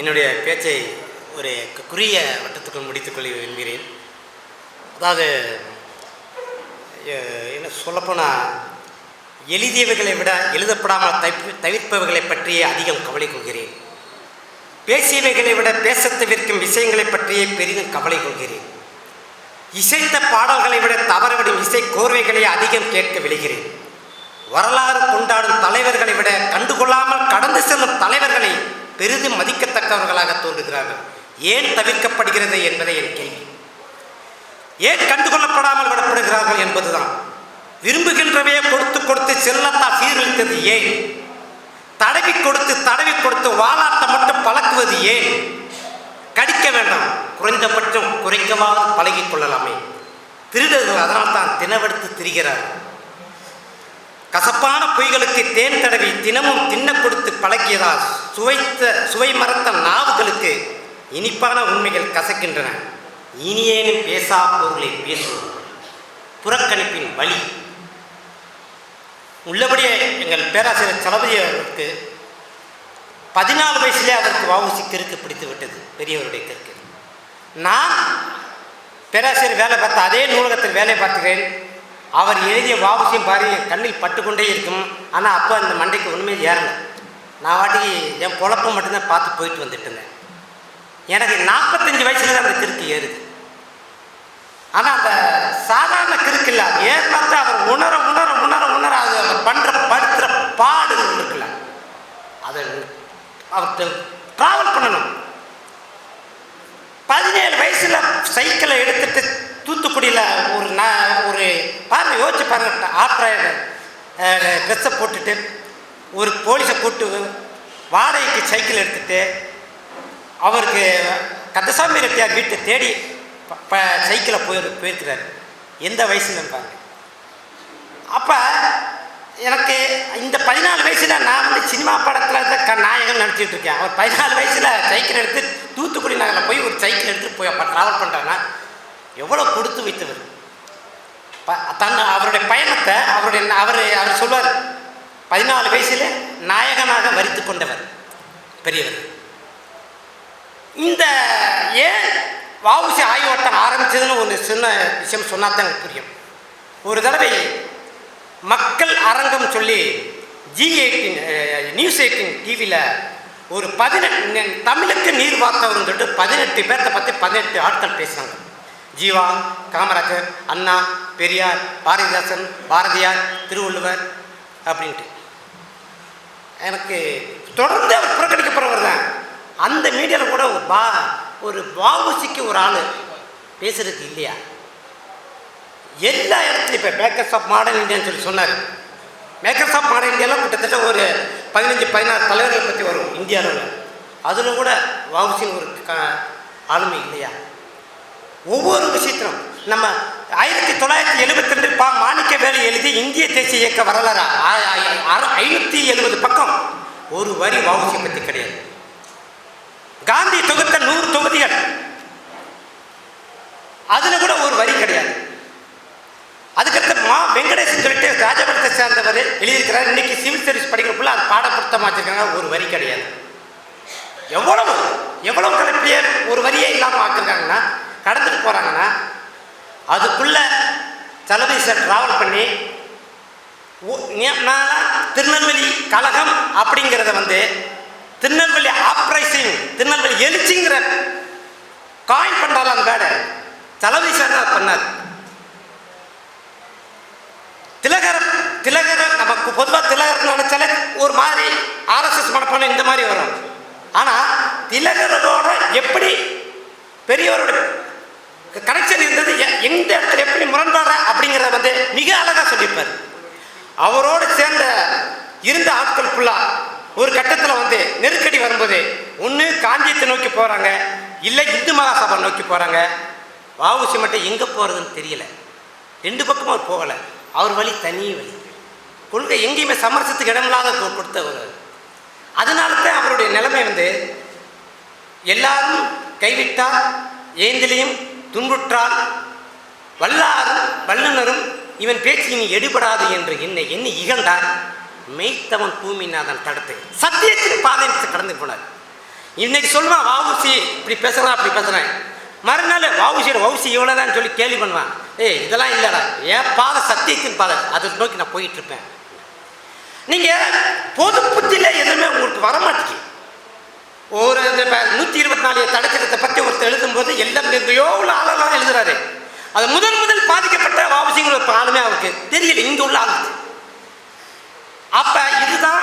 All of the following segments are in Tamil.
என்னுடைய பேச்சை ஒரு கு- குறுகிய வட்டத்துக்குள் முடித்துக்கொள்ள விரும்புகிறேன். அதாவது என்ன சொல்லப்போனால் எழுதியவைகளை விட எழுதப்படாமல் தவிர்ப்பு பற்றியே அதிகம் கவலை கொள்கிறேன். பேசியவைகளை விட பேசத் தவிர்க்கும் விஷயங்களை பற்றியே பெரிதும் கவலை கொள்கிறேன். இசைத்த பாடல்களை விட தவறவிடும் இசை கோர்வைகளை அதிகம் கேட்க விழுகிறேன். வரலாறு கொண்டாடும் தலைவர்களை விட கண்டுகொள்ளாமல் கடந்து செல்லும் தலைவர்களை பெரிதும் மதிக்க மதிக்கத்தக்கவர்களாக தோன்றுகிறார்கள். ஏன் தவிர்க்கப்படுகிறது என்பதை என் கேள்வி. ஏன் கண்டுகொள்ளப்படாமல் விடப்படுகிறார்கள் என்பதுதான். விரும்புகின்றவையே கொடுத்து கொடுத்து செல்லத்தா சீரழித்தது ஏன்? தடவி கொடுத்து தடவி கொடுத்து வாலாட்ட மட்டும் பழக்குவது ஏன்? கடிக்க வேண்டாம். குறைந்தபட்சம் குறைக்கவாவது பழகிக் கொள்ளலாமே. திருடர்கள் அதனால் தான் தினவெடுத்து திரிகிறார்கள். கசப்பான பொய்களுக்கு தேன் தடவி தினமும் தின்ன கொடுத்து பழக்கியதால் சுவைத்த சுவை மரத்த நாவுகளுக்கு இனிப்பான உண்மைகள் கசக்கின்றன. இனியேனும் பேசா பொருளை பேசும் புறக்கணிப்பின் வழி. உள்ளபடியே எங்கள் பேராசிரியர் தளபதி அவர்களுக்கு பதினாலு வயசுலேயே அதற்கு வாவுசி கிறுக்கு பிடித்து விட்டது பெரியவருடைய கிறுக்கு நான் பேராசிரியர் வேலை பார்த்த அதே நூலகத்தில் வேலை பார்த்துக்கிறேன் அவர் எழுதிய வாபசியம் பாருங்க கண்ணில் பட்டுக்கொண்டே இருக்கும். ஆனால் அப்போ அந்த மண்டைக்கு ஒன்றுமே ஏறலை. நான் வாட்டிக்கு என் குழப்பம் மட்டும்தான் பார்த்து போயிட்டு வந்துட்டு இருந்தேன். எனக்கு நாற்பத்தஞ்சு வயசுல தான் அந்த கிறுக்கு ஏறுது. ஆனால் அந்த சாதாரண கிறுக்கு இல்லை அது அவர் உணர உணர உணர உணர அது அவர் பண்ணுற படுத்துகிற பாடுகள் இருக்குல்ல அதை அவர்கிட்ட ட்ராவல் பண்ணணும் பதினேழு வயசுல சைக்கிளை எடுத்துட்டு தூத்துக்குடியில் ஒரு ந ஒரு பாருங்க யோசிச்சு ட்ரெஸ்ஸை போட்டுட்டு ஒரு போலீஸை கூட்டு வாடகைக்கு சைக்கிள் எடுத்துகிட்டு அவருக்கு கந்தசாமி ரெட்டியார் வீட்டை தேடி ப- சைக்கிளை போய் போயிருக்கிறாரு. எந்த வயசுல பாருங்க. அப்போ எனக்கு இந்த பதினாலு வயசில் நான் வந்து சினிமா படத்தில் தான் க நாயகன் நடிச்சிட்டு இருக்கேன். அவர் பதினாலு வயசில் சைக்கிள் எடுத்து தூத்துக்குடி நகரில் போய் ஒரு சைக்கிள் எடுத்து போய் அப்போ ட்ராவல் பண்ணுறேன்னா எவ்வளோ கொடுத்து வைத்தவர். தன் அவருடைய பயணத்தை அவருடைய அவர் அவர் சொல்வார். பதினாலு வயசில் நாயகனாக வரித்து கொண்டவர் பெரியவர். இந்த ஏன் வாவுசி ஆய்வோட்டம் ஆரம்பிச்சதுன்னு ஒரு சின்ன விஷயம் சொன்னால் தான் எனக்கு புரியும். ஒரு தடவை மக்கள் அரங்கம் சொல்லி ஜி எயிட்டின் நியூஸ் எயிட்டின் டிவியில் ஒரு பதினெட்டு தமிழுக்கு நீர் வார்த்தவர்னு சொல்லிட்டு பதினெட்டு பேர்த்தை பற்றி பதினெட்டு ஆட்கள் பேசுகிறாங்க ஜீவா காமராஜர் அண்ணா பெரியார் பாரதிதாசன் பாரதியார் திருவள்ளுவர் அப்படின்ட்டு. எனக்கு தொடர்ந்து அவர் புறக்கணிக்கப்படுறவர் தான். அந்த மீடியாவில் கூட ஒரு பா ஒரு வாவுசிக்கு ஒரு ஆள் பேசுறதுக்கு இல்லையா? எல்லா இடத்துலையும் இப்போ மேக்கர்ஸ் ஆஃப் மாடர்ன் இந்தியான்னு சொல்லி சொன்னார். மேக்கர்ஸ் ஆஃப் மாடர்ன் இந்தியாவில் கிட்டத்தட்ட ஒரு பதினஞ்சு பதினாறு தலைவர்களை பற்றி வரும் இந்தியாவில் அதில் கூட வாவுசின்னு ஒரு க ஆளுமை இல்லையா? ஒவ்வொரு விஷயத்திலும் நம்ம ஆயிரத்தி தொள்ளாயிரத்தி எழுபத்தி ரெண்டு பா மாணிக்க வேலை எழுதி இந்திய தேசிய இயக்க வரலாறு? ஆ- ஐநூற்றி எழுபது பக்கம். ஒரு வரி வாவுசி பற்றி கிடையாது. காந்தி தொகுத்த நூறு தொகுதிகள். அதுல கூட ஒரு வரி கிடையாது. அதுக்கடுத்து மா வெங்கடேசன் சொல்லிட்டு ராஜபுரத்தை சேர்ந்தவர் எழுதியிருக்கிறார். இன்னைக்கு சிவில் சர்வீஸ் படிக்கிறக்குள்ள அது பாடப்புத்தமாக வச்சிருக்காங்க. ஒரு வரி கிடையாது. எவ்வளவு எவ்வளவு கலப்பியர் ஒரு வரியே இல்லாமல் ஆக்குறாங்கன்னா கடந்துட்டு போகிறாங்கன்னா அதுக்குள்ளே தளபதி சார் ட்ராவல் பண்ணி ஓ- நான் திருநெல்வேலி கழகம் அப்படிங்கிறத வந்து திருநெல்வேலி ஆப்ரைசிங் திருநெல்வேலி எழுச்சிங்கிற காயின் பண்ணுறாரு அந்த வேர்டை தளபதி சார் தான் பண்ணார். திலகர் திலகர் நமக்கு பொதுவாக திலகர் நினைச்சாலே ஒரு மாதிரி ஆர்எஸ்எஸ் மனப்பான இந்த மாதிரி வரும். ஆனால் திலகரோட எப்படி பெரியவருடைய கனெக்ஷன் இருந்தது எந்த இடத்துல எப்படி முரண்பாடுற அப்படிங்கிறத வந்து மிக அழகாக சொல்லியிருப்பார் அவரோடு சேர்ந்த இருந்த ஆட்கள் ஃபுல்லாக ஒரு கட்டத்தில் வந்து நெருக்கடி வரும்போது ஒன்று காந்தியத்தை நோக்கி போகிறாங்க இல்லை இந்து மகாசபா நோக்கி போகிறாங்க வாவுசி மட்டும் எங்கே போகிறதுன்னு தெரியல. ரெண்டு பக்கமும் அவர் போகலை. அவர் வழி தனி வழி. கொள்கை எங்கேயுமே சமரசத்துக்கு இடமில்லாத கொடுத்தவர் அதனால தான் அவருடைய நிலைமை வந்து எல்லாரும் கைவிட்டால் ஏந்திலையும் துன்புற்றால் வல்லாரும் வல்லுனரும் இவன் பேச்சு இனி எடுபடாது என்று என்னை எண்ணி இகழ்ந்தார். மெய்த்தவன் பூமிநாதன் தடுத்து. சத்தியத்தின் பாதையத்தை கடந்து போனார். இன்னைக்கு சொல்லுவான் வாவுசி இப்படி பேசுகிறான் அப்படி பேசுகிறேன் மறுநாள் வாவுசியோட வவுசி இவ்வளோதான் சொல்லி கேள்வி பண்ணுவான். ஏய் இதெல்லாம் இல்லைடா. என் பாதை சத்தியத்தின் பாதை. அதை நோக்கி நான் போயிட்டு இருப்பேன். நீங்கள் பொது புத்தியில் எதுவுமே உங்களுக்கு வர மாட்டேங்குது ஒரு நூற்றி இருபத்தி நாலு தடைச்சது போது எல்லாம் எங்கேயோ உள்ள ஆளெல்லாம் எழுதுறாரு. அது முதல் முதல் பாதிக்கப்பட்ட வாபசிங்கிற ஒரு ஆளுமே அவருக்கு தெரியல இங்கே உள்ள ஆளுக்கு. அப்போ இதுதான்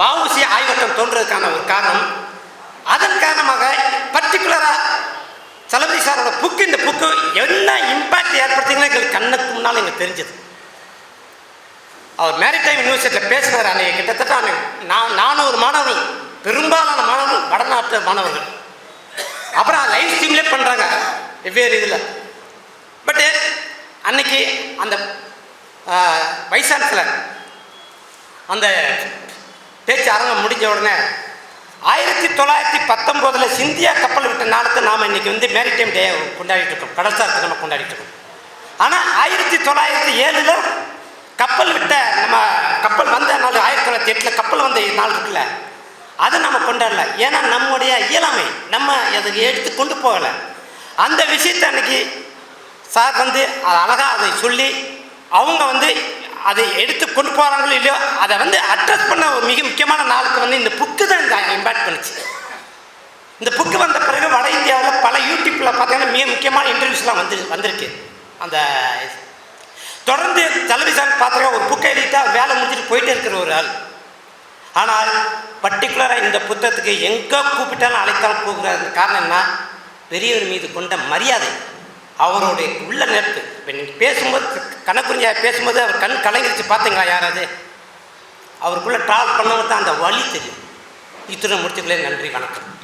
வாவுசி ஆய்வட்டம் தோன்றதுக்கான ஒரு காரணம். அதன் காரணமாக பர்டிகுலராக சலபதி சாரோட புக்கு இந்த புக்கு என்ன இம்பாக்ட் ஏற்படுத்திங்கன்னா எங்களுக்கு கண்ணுக்கு முன்னால் எங்களுக்கு தெரிஞ்சது. அவர் மேரிடைம் யூனிவர்சிட்டியில் பேசினார் அன்னைக்கு. கிட்டத்தட்ட அன்னைக்கு நான் நானூறு மாணவர்கள் பெரும்பாலான மாணவர்கள் வடநாட்டு மாணவர்கள். அப்புறம் லைவ் ஸ்ட்ரீம்லே பண்ணுறாங்க வெவ்வேறு இதில். பட்டு eh, அன்னைக்கு அந்த வைஸ் சான்சலர் அந்த பேச்சு அரங்கம் முடிஞ்ச உடனே ஆயிரத்தி தொள்ளாயிரத்தி பத்தொம்போதில் சிந்தியா கப்பல் விட்ட நாளத்தை நாம் இன்றைக்கி வந்து மேரிடைம் டே கொண்டாடிட்டு இருக்கோம். கடல்சார் நம்ம கொண்டாடிட்டு இருக்கோம். ஆனால் ஆயிரத்தி தொள்ளாயிரத்தி ஏழில் கப்பல் விட்ட நம்ம கப்பல் வந்த நாள் ஆயிரத்தி தொள்ளாயிரத்தி எட்டில் கப்பல் வந்த நாள் இருக்குல்ல அதை நம்ம கொண்டாடல. ஏன்னா நம்முடைய இயலாமை நம்ம அதை எடுத்து கொண்டு போகலை. அந்த விஷயத்தை அன்னைக்கு சார் வந்து அது அழகாக அதை சொல்லி அவங்க வந்து அதை எடுத்து கொண்டு போகிறாங்களோ இல்லையோ அதை வந்து அட்ரஸ் பண்ண ஒரு மிக முக்கியமான நாளுக்கு வந்து இந்த புக்கு தான் இந்த இம்பேக்ட் பண்ணுச்சு. இந்த புக்கு வந்த பிறகு வட இந்தியாவில் பல யூடியூப்பில் பார்த்தீங்கன்னா மிக முக்கியமான இன்டர்வியூஸ்லாம் வந்து வந்திருக்கு. அந்த தொடர்ந்து தலைவிசான் பார்த்தா ஒரு புக்கை எழுதிட்டா வேலை முடிஞ்சிட்டு போயிட்டே இருக்கிற ஒரு ஆள். ஆனால் பர்டிகுலராக இந்த புத்தகத்துக்கு எங்கே கூப்பிட்டாலும் அழைத்தாலும் போகிற காரணம் என்ன? பெரியவர் மீது கொண்ட மரியாதை அவருடைய உள்ள நெருப்பு இப்போ நீங்கள் பேசும்போது கணக்குறிஞ்சா பேசும்போது அவர் கண் கலங்கிருச்சு. பார்த்தீங்களா யாராவது? அவருக்குள்ளே ட்ராவல் பண்ணவங்க தான் அந்த வழி தெரியும். இத்துடன் முடிச்சுக்கலே நன்றி வணக்கம்.